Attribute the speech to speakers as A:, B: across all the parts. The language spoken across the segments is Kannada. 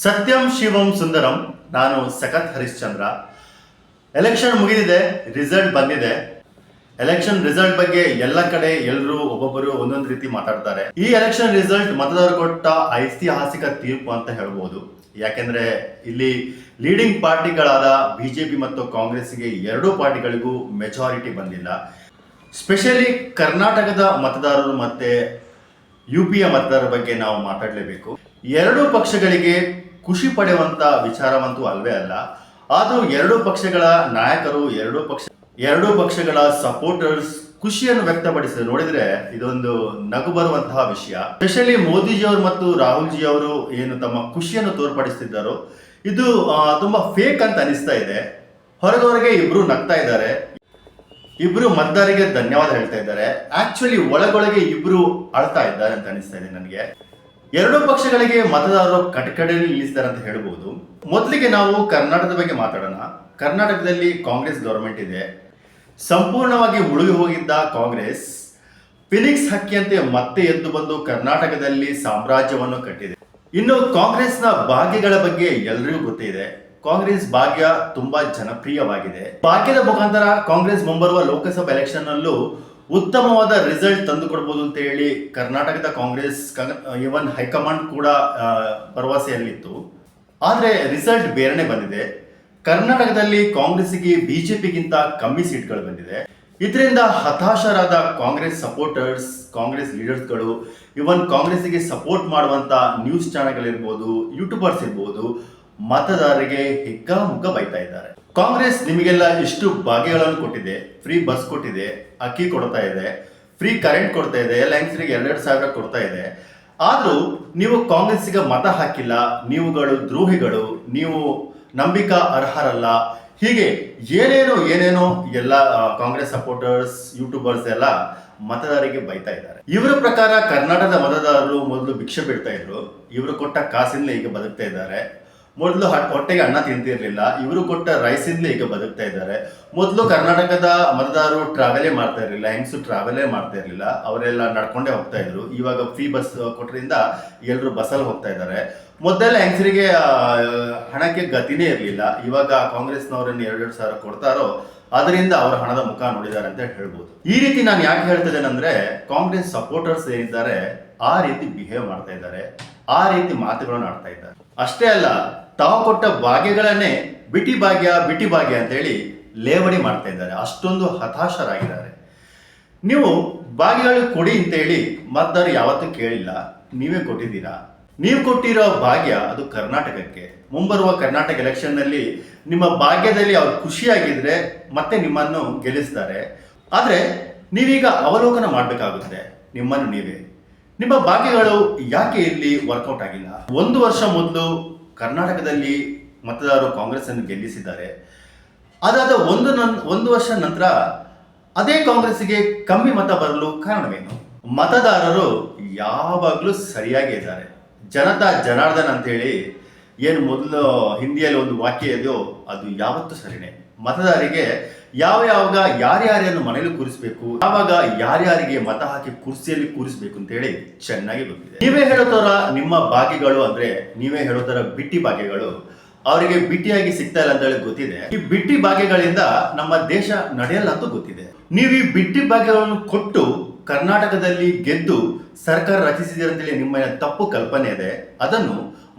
A: ಸತ್ಯಂ ಶಿವಂ ಸುಂದರಂ. ನಾನು ಸಖತ್ ಹರಿಶ್ಚಂದ್ರ. ಎಲೆಕ್ಷನ್ ಮುಗಿದಿದೆ ರಿಸಲ್ಟ್ ಬಂದಿದೆ. ಎಲೆಕ್ಷನ್ ರಿಸಲ್ಟ್ ಬಗ್ಗೆ ಎಲ್ಲ ಕಡೆ ಎಲ್ಲರೂ ಒಬ್ಬೊಬ್ಬರು ಒಂದೊಂದು ರೀತಿ ಮಾತಾಡ್ತಾರೆ. ಈ ಎಲೆಕ್ಷನ್ ರಿಸಲ್ಟ್ ಮತದಾರರು ಕೊಟ್ಟ ಐತಿಹಾಸಿಕ ತೀರ್ಪು ಅಂತ ಹೇಳ್ಬೋದು. ಯಾಕೆಂದ್ರೆ ಇಲ್ಲಿ ಲೀಡಿಂಗ್ ಪಾರ್ಟಿಗಳಾದ ಬಿಜೆಪಿ ಮತ್ತು ಕಾಂಗ್ರೆಸ್ಗೆ ಎರಡೂ ಪಾರ್ಟಿಗಳಿಗೂ ಮೆಜಾರಿಟಿ ಬಂದಿಲ್ಲ. ಸ್ಪೆಷಲಿ ಕರ್ನಾಟಕದ ಮತದಾರರು ಮತ್ತೆ ಯು ಪಿಯ ಮತದಾರರ ಬಗ್ಗೆ ನಾವು ಮಾತಾಡಲೇಬೇಕು. ಎರಡೂ ಪಕ್ಷಗಳಿಗೆ ಖುಷಿ ಪಡೆಯುವಂತ ವಿಚಾರವಂತೂ ಅಲ್ವೇ ಅಲ್ಲ. ಆದರೂ ಎರಡೂ ಪಕ್ಷಗಳ ನಾಯಕರು, ಎರಡೂ ಪಕ್ಷ, ಎರಡೂ ಪಕ್ಷಗಳ ಸಪೋರ್ಟರ್ಸ್ ಖುಷಿಯನ್ನು ವ್ಯಕ್ತಪಡಿಸಿದ್ರು. ನೋಡಿದ್ರೆ ಇದೊಂದು ನಗು ಬರುವಂತಹ ವಿಷಯ. ಸ್ಪೆಷಲಿ ಮೋದಿಜಿಯವರು ಮತ್ತು ರಾಹುಲ್ ಜಿ ಅವರು ಏನು ತಮ್ಮ ಖುಷಿಯನ್ನು ತೋರ್ಪಡಿಸ್ತಿದ್ದಾರೋ. ಇದು ತುಂಬಾ ಫೇಕ್ ಅಂತ ಅನಿಸ್ತಾ ಇದೆ. ಹೊರಗವರೆಗೆ ಇಬ್ರು ನಗ್ತಾ ಇದ್ದಾರೆ. ಇಬ್ರು ಮತದಾರರಿಗೆ ಧನ್ಯವಾದ ಹೇಳ್ತಾ ಇದ್ದಾರೆ. ಆಕ್ಚುಲಿ ಒಳಗೊಳಗೆ ಇಬ್ರು ಅಳ್ತಾ ಇದ್ದಾರೆ ಅಂತ ಅನಿಸ್ತಾ ಇದೆ ನನಗೆ. ಎರಡೂ ಪಕ್ಷಗಳಿಗೆ ಮತದಾರರು ಕಟಕಡೆಯಲ್ಲಿ ನಿಲ್ಲಿಸಿದ್ದಾರೆ ಅಂತ ಹೇಳ್ಬೋದು. ಮೊದಲಿಗೆ ನಾವು ಕರ್ನಾಟಕದ ಬಗ್ಗೆ ಮಾತಾಡೋಣ. ಕರ್ನಾಟಕದಲ್ಲಿ ಕಾಂಗ್ರೆಸ್ ಗೌರ್ಮೆಂಟ್ ಇದೆ. ಸಂಪೂರ್ಣವಾಗಿ ಮುಳುಗಿ ಹೋಗಿದ್ದ ಕಾಂಗ್ರೆಸ್ ಫಿನಿಕ್ಸ್ ಹಕ್ಕಿಯಂತೆ ಮತ್ತೆ ಎದ್ದು ಬಂದು ಕರ್ನಾಟಕದಲ್ಲಿ ಸಾಮ್ರಾಜ್ಯವನ್ನು ಕಟ್ಟಿದೆ. ಇನ್ನು ಕಾಂಗ್ರೆಸ್ನ ಭಾಗ್ಯಗಳ ಬಗ್ಗೆ ಎಲ್ಲರಿಗೂ ಗೊತ್ತಿದೆ. ಕಾಂಗ್ರೆಸ್ ಭಾಗ್ಯ ತುಂಬಾ ಜನಪ್ರಿಯವಾಗಿದೆ. ಭಾಗ್ಯದ ಮುಖಾಂತರ ಕಾಂಗ್ರೆಸ್ ಮುಂಬರುವ ಲೋಕಸಭಾ ಎಲೆಕ್ಷನ್ ನಲ್ಲೂ ಉತ್ತಮವಾದ ರಿಸಲ್ಟ್ ತಂದುಕೊಡ್ಬೋದು ಅಂತ ಹೇಳಿ ಕರ್ನಾಟಕದ ಕಾಂಗ್ರೆಸ್ ಇವನ್ ಹೈಕಮಾಂಡ್ ಕೂಡ ಭರವಸೆಯಲ್ಲಿತ್ತು. ಆದರೆ ರಿಸಲ್ಟ್ ಬೇರೆನೆ ಬಂದಿದೆ. ಕರ್ನಾಟಕದಲ್ಲಿ ಕಾಂಗ್ರೆಸ್ಗೆ ಬಿಜೆಪಿಗಿಂತ ಕಮ್ಮಿ ಸೀಟ್ಗಳು ಬಂದಿದೆ. ಇದರಿಂದ ಹತಾಶರಾದ ಕಾಂಗ್ರೆಸ್ ಸಪೋರ್ಟರ್ಸ್ ಕಾಂಗ್ರೆಸ್ ಲೀಡರ್ಸ್ಗಳು ಇವನ್ ಕಾಂಗ್ರೆಸ್ಗೆ ಸಪೋರ್ಟ್ ಮಾಡುವಂತ ನ್ಯೂಸ್ ಚಾನಲ್ಗಳಿರ್ಬೋದು ಯೂಟ್ಯೂಬರ್ಸ್ ಇರ್ಬೋದು, ಮತದಾರರಿಗೆ ಹಿಗ್ಗಾಮುಗ್ಗ ಬೈತಾ ಇದ್ದಾರೆ. ಕಾಂಗ್ರೆಸ್ ನಿಮಗೆಲ್ಲ ಇಷ್ಟು ಭಾಗ್ಯಗಳನ್ನು ಕೊಟ್ಟಿದೆ ಫ್ರೀ ಬಸ್ ಕೊಟ್ಟಿದೆ, ಅಕ್ಕಿ ಕೊಡ್ತಾ ಇದೆ ಫ್ರೀ ಕರೆಂಟ್ ಕೊಡ್ತಾ ಇದೆ, ಎಲ್ಲ ಹೆಂಗಸರಿಗೆ ಎರಡೆರಡು ಸಾವಿರ ಕೊಡ್ತಾ ಇದೆ. ಆದರೂ ನೀವು ಕಾಂಗ್ರೆಸ್ಸಿಗೆ ಮತ ಹಾಕಿಲ್ಲ, ನೀವುಗಳು ದ್ರೋಹಿಗಳು, ನೀವು ನಂಬಿಕಾ ಅರ್ಹರಲ್ಲ, ಹೀಗೆ ಏನೇನೋ ಏನೇನೋ ಎಲ್ಲ ಕಾಂಗ್ರೆಸ್ ಸಪೋರ್ಟರ್ಸ್ ಯೂಟ್ಯೂಬರ್ಸ್ ಎಲ್ಲ ಮತದಾರರಿಗೆ ಬೈತಾ ಇದ್ದಾರೆ. ಇವರ ಪ್ರಕಾರ ಕರ್ನಾಟಕದ ಮತದಾರರು ಮೊದಲು ಭಿಕ್ಷೆ ಬಿಡ್ತಾ ಇದ್ರು, ಇವರು ಕೊಟ್ಟ ಕಾಸಿಂದಲೇ ಈಗ ಬದುಕ್ತಾ ಇದ್ದಾರೆ. ಮೊದಲು ಹೊಟ್ಟೆಗೆ ಅನ್ನ ತಿಂತಿರ್ಲಿಲ್ಲ. ಇವರು ಕೊಟ್ಟ ರೈಸಿಂದಲೇ ಈಗ ಬದುಕ್ತಾ ಇದ್ದಾರೆ. ಮೊದಲು ಕರ್ನಾಟಕದ ಮತದಾರರು ಟ್ರಾವೆಲೇ ಮಾಡ್ತಾ ಇರಲಿಲ್ಲ, ಹೆಂಗಸು ಟ್ರಾವೆಲೇ ಮಾಡ್ತಾ ಇರಲಿಲ್ಲ. ಅವರೆಲ್ಲ ನಡ್ಕೊಂಡೇ ಹೋಗ್ತಾ ಇದ್ರು. ಇವಾಗ ಫ್ರೀ ಬಸ್ ಕೊಟ್ಟರಿಂದ ಎಲ್ಲರೂ ಬಸ್ಸಲ್ಲಿ ಹೋಗ್ತಾ ಇದ್ದಾರೆ. ಮೊದಲೆಲ್ಲ ಹೆಂಗಸರಿಗೆ ಹಣಕ್ಕೆ ಗತಿನೇ ಇರಲಿಲ್ಲ. ಇವಾಗ ಕಾಂಗ್ರೆಸ್ನವರನ್ನು ಎರಡೆರಡು ಸಾವಿರ ಕೊಡ್ತಾರೋ, ಅದರಿಂದ ಅವರ ಹಣದ ಮುಖ ನೋಡಿದ್ದಾರೆ ಅಂತ ಹೇಳ್ಬೋದು. ಈ ರೀತಿ ನಾನು ಯಾಕೆ ಹೇಳ್ತಿದ್ದೇನೆಂದ್ರೆ, ಕಾಂಗ್ರೆಸ್ ಸಪೋರ್ಟರ್ಸ್ ಏನಿದ್ದಾರೆ ಆ ರೀತಿ ಬಿಹೇವ್ ಮಾಡ್ತಾ ಇದ್ದಾರೆ. ಆ ರೀತಿ ಮಾತುಗಳನ್ನು ಆಡ್ತಾ ಇದ್ದಾರೆ. ಅಷ್ಟೇ ಅಲ್ಲ ತಾವು ಕೊಟ್ಟ ಭಾಗ್ಯಗಳನ್ನೇ ಬಿಟಿ ಭಾಗ್ಯ ಬಿಟಿ ಭಾಗ್ಯ ಅಂತ ಹೇಳಿ ಲೇವಡಿ ಮಾಡ್ತಾ ಇದ್ದಾರೆ. ಅಷ್ಟೊಂದು ಹತಾಶರಾಗಿದ್ದಾರೆ. ನೀವು ಭಾಗ್ಯಗಳು ಕೊಡಿ ಅಂತೇಳಿ ಮತ್ತಾರು ಯಾವತ್ತೂ ಕೇಳಿಲ್ಲ. ನೀವೇ ಕೊಟ್ಟಿದ್ದೀರಾ? ನೀವು ಕೊಟ್ಟಿರೋ ಭಾಗ್ಯ ಅದು ಕರ್ನಾಟಕಕ್ಕೆ. ಮುಂಬರುವ ಕರ್ನಾಟಕ ಎಲೆಕ್ಷನ್ನಲ್ಲಿ ನಿಮ್ಮ ಭಾಗ್ಯದಲ್ಲಿ ಅವ್ರು ಖುಷಿಯಾಗಿದ್ರೆ ಮತ್ತೆ ನಿಮ್ಮನ್ನು ಗೆಲ್ಲಿಸ್ತಾರೆ. ಆದ್ರೆ ನೀವೀಗ ಅವಲೋಕನ ಮಾಡಬೇಕಾಗುತ್ತೆ. ನಿಮ್ಮನ್ನು ನೀವೇ. ನಿಮ್ಮ ಭಾಗ್ಯಗಳು ಯಾಕೆ ಇಲ್ಲಿ ವರ್ಕೌಟ್ ಆಗಿಲ್ಲ? ಒಂದು ವರ್ಷ ಮೊದಲು ಕರ್ನಾಟಕದಲ್ಲಿ ಮತದಾರರು ಕಾಂಗ್ರೆಸ್ ಅನ್ನು ಗೆಲ್ಲಿಸಿದ್ದಾರೆ. ಅದಾದ ಒಂದು ನನ್, ಒಂದು ವರ್ಷ ನಂತರ ಅದೇ ಕಾಂಗ್ರೆಸ್ಗೆ ಕಮ್ಮಿ ಮತ ಬರಲು ಕಾರಣವೇನು? ಮತದಾರರು ಯಾವಾಗಲೂ ಸರಿಯಾಗಿ ಇದ್ದಾರೆ. ಜನತಾ ಜನಾರ್ದನ್ ಅಂತೇಳಿ ಏನು ಮೊದಲು ಹಿಂದಿಯಲ್ಲಿ ಒಂದು ವಾಕ್ಯ ಇದೆಯೋ ಅದು ಯಾವತ್ತೂ ಸರಿನೇ. ಮತದಾರರಿಗೆ ಯಾವ ಯಾವಾಗ ಯಾರ್ಯಾರನ್ನು ಮನೆಯಲ್ಲಿ ಕೂರಿಸಬೇಕು, ಯಾವಾಗ ಯಾರ್ಯಾರಿಗೆ ಮತ ಹಾಕಿ ಕುರ್ಸಿಯಲ್ಲಿ ಕೂರಿಸಬೇಕು ಅಂತ ಹೇಳಿ ಚೆನ್ನಾಗಿ ಗೊತ್ತಿದೆ. ನೀವೇ ಹೇಳೋತರ ನಿಮ್ಮ ಭಾಗ್ಯಗಳು ಅಂದ್ರೆ ನೀವೇ ಹೇಳೋತರ ಬಿಟ್ಟಿ ಭಾಗ್ಯಗಳು ಅವರಿಗೆ ಬಿಟ್ಟಿಯಾಗಿ ಸಿಗ್ತಾ ಇಲ್ಲ ಅಂತ ಹೇಳಿ ಗೊತ್ತಿದೆ. ಈ ಬಿಟ್ಟಿ ಭಾಗ್ಯಗಳಿಂದ ನಮ್ಮ ದೇಶ ನಡೆಯಲ್ಲ ಅಂತ ಗೊತ್ತಿದೆ. ನೀವು ಈ ಬಿಟ್ಟಿ ಭಾಗ್ಯಗಳನ್ನು ಕೊಟ್ಟು ಕರ್ನಾಟಕದಲ್ಲಿ ಗೆದ್ದು ಸರ್ಕಾರ ರಚಿಸಿದಂತೇಳಿ ನಿಮ್ಮ ತಪ್ಪು ಕಲ್ಪನೆ ಇದೆ. ಅದನ್ನು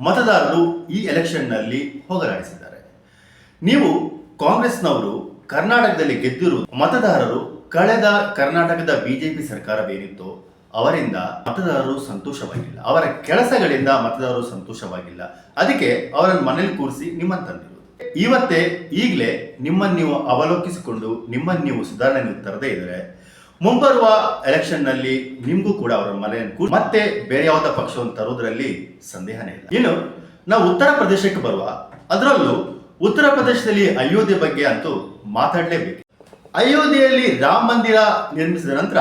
A: ಮತದಾರರು ಈ ಎಲೆಕ್ಷನ್ನಲ್ಲಿ ಹೋಗಲಾಡಿಸಿದ್ದಾರೆ. ನೀವು ಕಾಂಗ್ರೆಸ್ನವರು ಕರ್ನಾಟಕದಲ್ಲಿ ಗೆದ್ದಿರುವ ಮತದಾರರು. ಕಳೆದ ಕರ್ನಾಟಕದ ಬಿಜೆಪಿ ಸರ್ಕಾರವೇನಿತ್ತು ಅವರಿಂದ ಮತದಾರರು ಸಂತೋಷವಾಗಿಲ್ಲ. ಅವರ ಕೆಲಸಗಳಿಂದ ಮತದಾರರು ಸಂತೋಷವಾಗಿಲ್ಲ. ಅದಕ್ಕೆ ಅವರನ್ನು ಮನೇಲಿ ಕೂರಿಸಿ ನಿಮ್ಮನ್ನು ತಂದಿರುವುದು ಇವತ್ತೇ ಈಗಲೇ ನಿಮ್ಮನ್ನು ನೀವು ಅವಲೋಕಿಸಿಕೊಂಡು ನಿಮ್ಮನ್ನು ನೀವು ಸುಧಾರಣೆ ತರದೇ ಇದ್ರೆ ಮುಂಬರುವ ಎಲೆಕ್ಷನ್ನಲ್ಲಿ ನಿಮ್ಗೂ ಕೂಡ ಅವರ ಮನೆಯನ್ನು ಮತ್ತೆ ಬೇರೆ ಯಾವುದ ಪಕ್ಷವನ್ನು ತರುವುದರಲ್ಲಿ ಸಂದೇಹನೇ ಇಲ್ಲ. ಇನ್ನು ನಾವು ಉತ್ತರ ಪ್ರದೇಶಕ್ಕೆ ಬರುವ ಅದರಲ್ಲೂ ಉತ್ತರ ಪ್ರದೇಶದಲ್ಲಿ ಅಯೋಧ್ಯೆ ಬಗ್ಗೆ ಅಂತೂ ಮಾತಾಡಲೇಬೇಕು. ಅಯೋಧ್ಯೆಯಲ್ಲಿ ರಾಮ ಮಂದಿರ ನಿರ್ಮಿಸಿದ ನಂತರ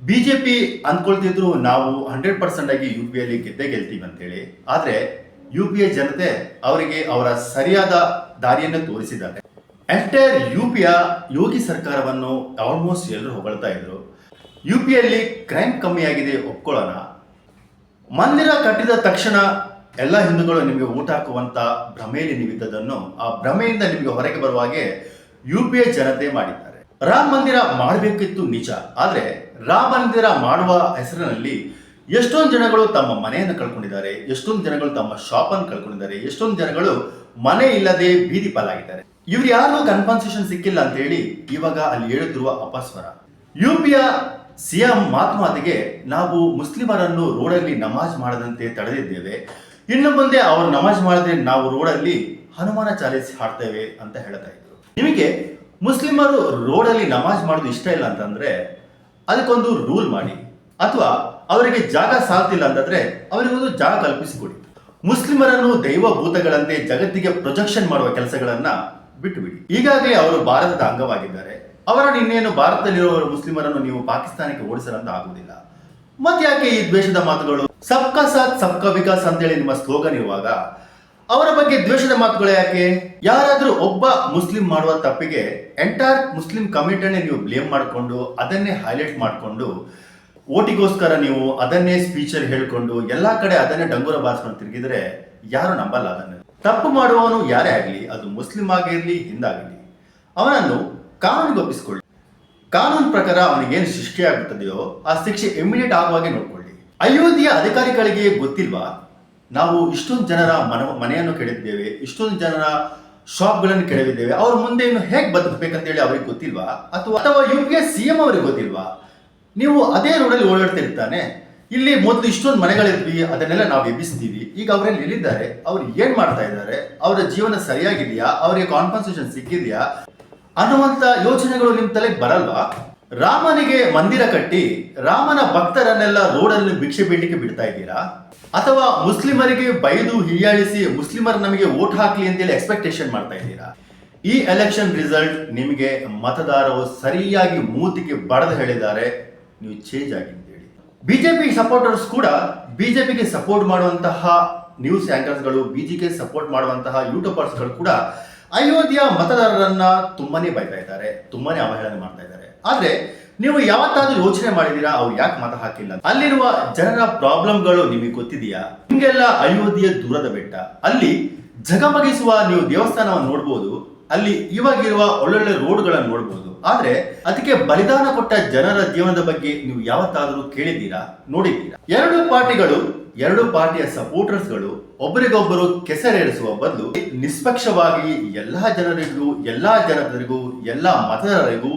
A: ಬಿಜೆಪಿ ಅಂದ್ಕೊಳ್ತಿದ್ರು ನಾವು ಹಂಡ್ರೆಡ್ ಪರ್ಸೆಂಟ್ ಆಗಿ ಯು ಪಿ ಅಲ್ಲಿ ಗೆದ್ದೇ ಗೆಲ್ತೀವಿ ಅಂತೇಳಿ. ಆದ್ರೆ ಯು ಪಿ ಎ ಜನತೆ ಅವರಿಗೆ ಅವರ ಸರಿಯಾದ ದಾರಿಯನ್ನು ತೋರಿಸಿದ್ದಾರೆ. ಎಂಟೈರ್ ಯು ಪಿಯ ಯೋಗಿ ಸರ್ಕಾರವನ್ನು ಆಲ್ಮೋಸ್ಟ್ ಎಲ್ಲರೂ ಹೊಗಳ್ತಾ ಇದ್ರು. ಯು ಪಿಯಲ್ಲಿ ಕ್ರೈಮ್ ಕಮ್ಮಿಯಾಗಿದೆ ಒಪ್ಕೊಳ್ಳೋಣ. ಮಂದಿರ ಕಟ್ಟಿದ ತಕ್ಷಣ ಎಲ್ಲ ಹಿಂದೂಗಳು ನಿಮಗೆ ಊಟ ಹಾಕುವಂತ ಭ್ರಮೆಯಲ್ಲಿ ನೀವಿದ್ದದನ್ನು ಆ ಭ್ರಮೆಯಿಂದ ನಿಮಗೆ ಹೊರಗೆ ಬರುವ ಹಾಗೆ ಯು ಪಿ ಎ ಜನತೆ ಮಾಡಿದ್ದಾರೆ. ರಾಮ ಮಂದಿರ ಮಾಡಬೇಕಿತ್ತು ನಿಜ. ಆದರೆ ರಾಮ ಮಂದಿರ ಮಾಡುವ ಹೆಸರಿನಲ್ಲಿ ಎಷ್ಟೊಂದು ಜನಗಳು ತಮ್ಮ ಮನೆಯನ್ನು ಕಳ್ಕೊಂಡಿದ್ದಾರೆ, ಎಷ್ಟೊಂದು ಜನಗಳು ತಮ್ಮ ಶಾಪ್ ಅನ್ನು ಕಳ್ಕೊಂಡಿದ್ದಾರೆ, ಎಷ್ಟೊಂದು ಜನಗಳು ಮನೆ ಇಲ್ಲದೆ ಬೀದಿ ಪಾಲಾಗಿದ್ದಾರೆ. ಇವ್ರು ಯಾರು ಕನ್ಫನ್ಸೇಷನ್ ಸಿಕ್ಕಿಲ್ಲ ಅಂತ ಹೇಳಿ ಇವಾಗ ಅಲ್ಲಿ ಹೇಳುತ್ತಿರುವ ಅಪಸ್ವರ. ಎ ಸಿಎಂ ಮಾತು ಮಾತಿಗೆ ನಾವು ಮುಸ್ಲಿಮರನ್ನು ರೋಡಲ್ಲಿ ನಮಾಜ್ ಮಾಡದಂತೆ ತಡೆದಿದ್ದೇವೆ. ಇನ್ನು ಮುಂದೆ ಅವರು ನಮಾಜ್ ಮಾಡಿದ್ರೆ ನಾವು ರೋಡಲ್ಲಿ ಹನುಮಾನ ಚಾಲಿಸಿ ಹಾಡ್ತೇವೆ ಅಂತ ಹೇಳ್ತಾ ಇದ್ರು. ನಿಮಗೆ ಮುಸ್ಲಿಮರು ರೋಡಲ್ಲಿ ನಮಾಜ್ ಮಾಡೋದು ಇಷ್ಟ ಇಲ್ಲ ಅಂತಂದ್ರೆ ಅದಕ್ಕೊಂದು ರೂಲ್ ಮಾಡಿ. ಅಥವಾ ಅವರಿಗೆ ಜಾಗ ಸಾಲ್ತಿಲ್ಲ ಅಂತಂದ್ರೆ ಅವರಿಗೊಂದು ಜಾಗ ಕಲ್ಪಿಸಿಕೊಡಿ. ಮುಸ್ಲಿಮರನ್ನು ದೈವ ಭೂತಗಳಂತೆ ಜಗತ್ತಿಗೆ ಪ್ರೊಜೆಕ್ಷನ್ ಮಾಡುವ ಕೆಲಸಗಳನ್ನ ಬಿಟ್ಟುಬಿಡಿ. ಈಗಾಗಲೇ ಅವರು ಭಾರತದ ಅಂಗವಾಗಿದ್ದಾರೆ. ಅವರನ್ನು ಇನ್ನೇನು ಭಾರತದಲ್ಲಿರುವ ಮುಸ್ಲಿಮರನ್ನು ನೀವು ಪಾಕಿಸ್ತಾನಕ್ಕೆ ಓಡಿಸಲಂತ ಆಗುವುದಿಲ್ಲ. ಮತ್ತೆ ಯಾಕೆ ಈ ದ್ವೇಷದ ಮಾತುಗಳು? ಸಬ್ಕಾ ಸಾಥ್, ಸಬ್ಕಾ ವಿಕಾಸ್ ಅಂತೇಳಿ ನಿಮ್ಮ ಸ್ಲೋಗನ್ ಇರುವಾಗ, ಅವರ ಬಗ್ಗೆ ದ್ವೇಷದ ಮಾತುಗಳು ಯಾಕೆ? ಯಾರಾದರೂ ಒಬ್ಬ ಮುಸ್ಲಿಂ ಮಾಡುವ ತಪ್ಪಿಗೆ ಎಂಟೈರ್ ಮುಸ್ಲಿಂ ಕಮಿಟನ್ನೇ ನೀವು ಬ್ಲೇಮ್ ಮಾಡಿಕೊಂಡು, ಅದನ್ನೇ ಹೈಲೈಟ್ ಮಾಡಿಕೊಂಡು, ಓಟಿಗೋಸ್ಕರ ನೀವು ಅದನ್ನೇ ಸ್ಪೀಚಲ್ಲಿ ಹೇಳ್ಕೊಂಡು, ಎಲ್ಲಾ ಕಡೆ ಅದನ್ನೇ ಡಂಗೂರ ಬಾರಿಸ್ಕೊಂಡು ತಿರುಗಿದ್ರೆ ಯಾರು ನಂಬಲ್ಲ ಅದನ್ನು? ತಪ್ಪು ಮಾಡುವವನು ಯಾರೇ ಆಗಲಿ, ಅದು ಮುಸ್ಲಿಂ ಆಗಿರಲಿ ಹಿಂದಾಗಲಿ ಅವನನ್ನು ಕಾನೂನಿಗೆ ಒಪ್ಪಿಸಿಕೊಳ್ಳಿ. ಕಾನೂನು ಪ್ರಕಾರ ಅವನಿಗೇನು ಶಿಕ್ಷೆ ಆಗುತ್ತದೆಯೋ, ಆ ಶಿಕ್ಷೆ ಇಮಿಡಿಯೇಟ್ ಆಗುವಾಗೆ ನೋಡ್ಕೊಳ್ಳಿ. ಅಯೋಧ್ಯೆಯ ಅಧಿಕಾರಿಗಳಿಗೆ ಗೊತ್ತಿಲ್ವಾ? ನಾವು ಇಷ್ಟೊಂದು ಜನರ ಮನ ಮನೆಯನ್ನು ಕೆಡವಿದ್ದೇವೆ, ಇಷ್ಟೊಂದು ಜನರ ಶಾಪ್ಗಳನ್ನು ಕೆಡವಿದ್ದೇವೆ. ಅವ್ರ ಮುಂದೆ ಇನ್ನು ಹೇಗೆ ಬದುಕಬೇಕಂತೇಳಿ ಅವ್ರಿಗೆ ಗೊತ್ತಿಲ್ವಾ? ಅಥವಾ ಅಥವಾ U P S C M ಅವ್ರಿಗೆ ಗೊತ್ತಿಲ್ವಾ? ನೀವು ಅದೇ ರೋಡಲ್ಲಿ ಓಡಾಡ್ತಿರ್ತಾನೆ. ಇಲ್ಲಿ ಮೊದಲು ಇಷ್ಟೊಂದು ಮನೆಗಳಿದ್ವಿ, ಅದನ್ನೆಲ್ಲ ನಾವು ಎಬ್ಬಿಸ್ತೀವಿ. ಈಗ ಅವರಲ್ಲಿ ಎಲ್ಲಿದ್ದಾರೆ ಅವ್ರು ಏನು ಮಾಡ್ತಾ ಇದ್ದಾರೆ? ಅವರ ಜೀವನ ಸರಿಯಾಗಿದೆಯಾ? ಅವರಿಗೆ ಕಾನ್ಪನ್ಸೇಷನ್ ಸಿಕ್ಕಿದೆಯಾ? ಅನ್ನುವಂಥ ಯೋಚನೆಗಳು ನಿಮ್ಮ ತಲೆಗೆ ಬರಲ್ವಾ? ರಾಮನಿಗೆ ಮಂದಿರ ಕಟ್ಟಿ ರಾಮನ ಭಕ್ತರನ್ನೆಲ್ಲ ರೋಡಲ್ಲಿ ಭಿಕ್ಷೆ ಬೇಡಲಿಕ್ಕೆ ಬಿಡ್ತಾ ಇದ್ದೀರಾ? ಅಥವಾ ಮುಸ್ಲಿಮರಿಗೆ ಬೈದು ಹೀಯಾಳಿಸಿ ಮುಸ್ಲಿಮರು ನಮಗೆ ವೋಟ್ ಹಾಕಲಿ ಅಂತೇಳಿ ಎಕ್ಸ್ಪೆಕ್ಟೇಷನ್ ಮಾಡ್ತಾ ಇದ್ದೀರಾ? ಈ ಎಲೆಕ್ಷನ್ ರಿಸಲ್ಟ್ ನಿಮಗೆ ಮತದಾರರು ಸರಿಯಾಗಿ ಮೂತಿಗೆ ಬಡದು ಹೇಳಿದ್ದಾರೆ. ನೀವು ಚೇಂಜ್ ಆಗಿ ಅಂತೇಳಿ ಬಿಜೆಪಿ ಸಪೋರ್ಟರ್ಸ್ ಕೂಡ ಬಿಜೆಪಿಗೆ ಸಪೋರ್ಟ್ ಮಾಡುವಂತಹ ನ್ಯೂಸ್ ಆಂಕರ್ಸ್ಗಳು ಬಿಜೆಪಿಗೆ ಸಪೋರ್ಟ್ ಮಾಡುವಂತಹ ಯೂಟ್ಯೂಬರ್ಸ್ಗಳು ಕೂಡ ಅಯೋಧ್ಯೆಯ ಮತದಾರರನ್ನ ತುಂಬಾನೇ ಬೈತಾ ಇದ್ದಾರೆ, ತುಂಬಾನೇ ಅವಹೇಳನ ಮಾಡ್ತಾ ಇದ್ದಾರೆ. ಆದ್ರೆ ನೀವು ಯಾವತ್ತಾದ್ರೂ ಯೋಚನೆ ಮಾಡಿದೀರಾ ಅವ್ರು ಯಾಕೆ ಮತ ಹಾಕಿಲ್ಲ? ಅಲ್ಲಿರುವ ಜನರ ಪ್ರಾಬ್ಲಮ್ಗಳು ನಿಮಗೆ ಗೊತ್ತಿದೆಯಾ? ನಿಮ್ಗೆಲ್ಲ ಅಯೋಧ್ಯೆ ದೂರದ ಬೆಟ್ಟ. ಅಲ್ಲಿ ಜಗಮಗಿಸುವ ನೀವು ದೇವಸ್ಥಾನವನ್ನು ನೋಡ್ಬೋದು, ಅಲ್ಲಿ ಇವಾಗಿರುವ ಒಳ್ಳೊಳ್ಳೆ ರೋಡ್ಗಳನ್ನು ನೋಡ್ಬೋದು. ಆದ್ರೆ ಅದಕ್ಕೆ ಬಲಿದಾನ ಕೊಟ್ಟ ಜನರ ಜೀವನದ ಬಗ್ಗೆ ನೀವು ಯಾವತ್ತಾದರೂ ಕೇಳಿದ್ದೀರಾ? ನೋಡಿದ್ದೀರಾ? ಎರಡು ಪಾರ್ಟಿಗಳು ಎರಡು ಪಾರ್ಟಿಯ ಸಪೋರ್ಟರ್ಸ್ಗಳು ಒಬ್ಬರಿಗೊಬ್ಬರು ಕೆಸರೇರಿಸುವ ಬದಲು ನಿಷ್ಪಕ್ಷವಾಗಿ ಎಲ್ಲಾ ಜನರಿಗೂ ಎಲ್ಲಾ ಜನರಿಗೂ ಎಲ್ಲಾ ಮತದಾರರಿಗೂ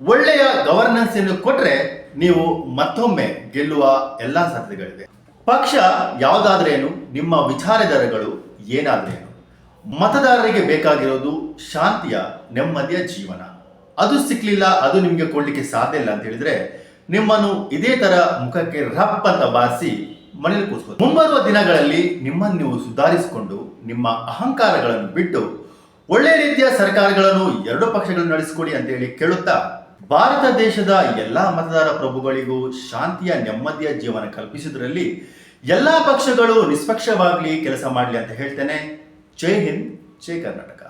A: ಒಳ್ಳೆಯ ಗವರ್ನೆನ್ಸ್ ಅನ್ನು ಕೊಟ್ರೆ ನೀವು ಮತ್ತೊಮ್ಮೆ ಗೆಲ್ಲುವ ಎಲ್ಲಾ ಸಾಧ್ಯತೆಗಳಿದೆ. ಪಕ್ಷ ಯಾವುದಾದ್ರೇನು ನಿಮ್ಮ ವಿಚಾರಧಾರೆಗಳು ಏನಾದ್ರೇನು ಮತದಾರರಿಗೆ ಬೇಕಾಗಿರೋದು ಶಾಂತಿಯ, ನೆಮ್ಮದಿಯ ಜೀವನ. ಅದು ಸಿಕ್ಲಿಲ್ಲ, ಅದು ನಿಮಗೆ ಕೊಡ್ಲಿಕ್ಕೆ ಸಾಧ್ಯ ಇಲ್ಲ ಅಂತ ಹೇಳಿದ್ರೆ ನಿಮ್ಮನ್ನು ಇದೇ ತರ ಮುಖಕ್ಕೆ ರಪ್ ಅಂತ ಬಾರಿಸಿ ಮನೇಲಿ ಕೂತ್ಕೋ ಮುಂಬರುವ ದಿನಗಳಲ್ಲಿ ನಿಮ್ಮನ್ನು ನೀವು ಸುಧಾರಿಸಿಕೊಂಡು ನಿಮ್ಮ ಅಹಂಕಾರಗಳನ್ನು ಬಿಟ್ಟು ಒಳ್ಳೆ ರೀತಿಯ ಸರ್ಕಾರಗಳನ್ನು ಎರಡು ಪಕ್ಷಗಳನ್ನು ನಡೆಸಿಕೊಡಿ ಅಂತ ಹೇಳಿ ಕೇಳುತ್ತಾ, ಭಾರತ ದೇಶದ ಎಲ್ಲಾ ಮತದಾರ ಪ್ರಭುಗಳಿಗೂ ಶಾಂತಿಯ, ನೆಮ್ಮದಿಯ ಜೀವನ ಕಲ್ಪಿಸಿದ್ರಲ್ಲಿ ಎಲ್ಲಾ ಪಕ್ಷಗಳು ನಿಷ್ಪಕ್ಷವಾಗ್ಲಿ ಕೆಲಸ ಮಾಡಲಿ ಅಂತ ಹೇಳ್ತೇನೆ. ಜೈ ಹಿಂದ್, ಜೈ ಕರ್ನಾಟಕ.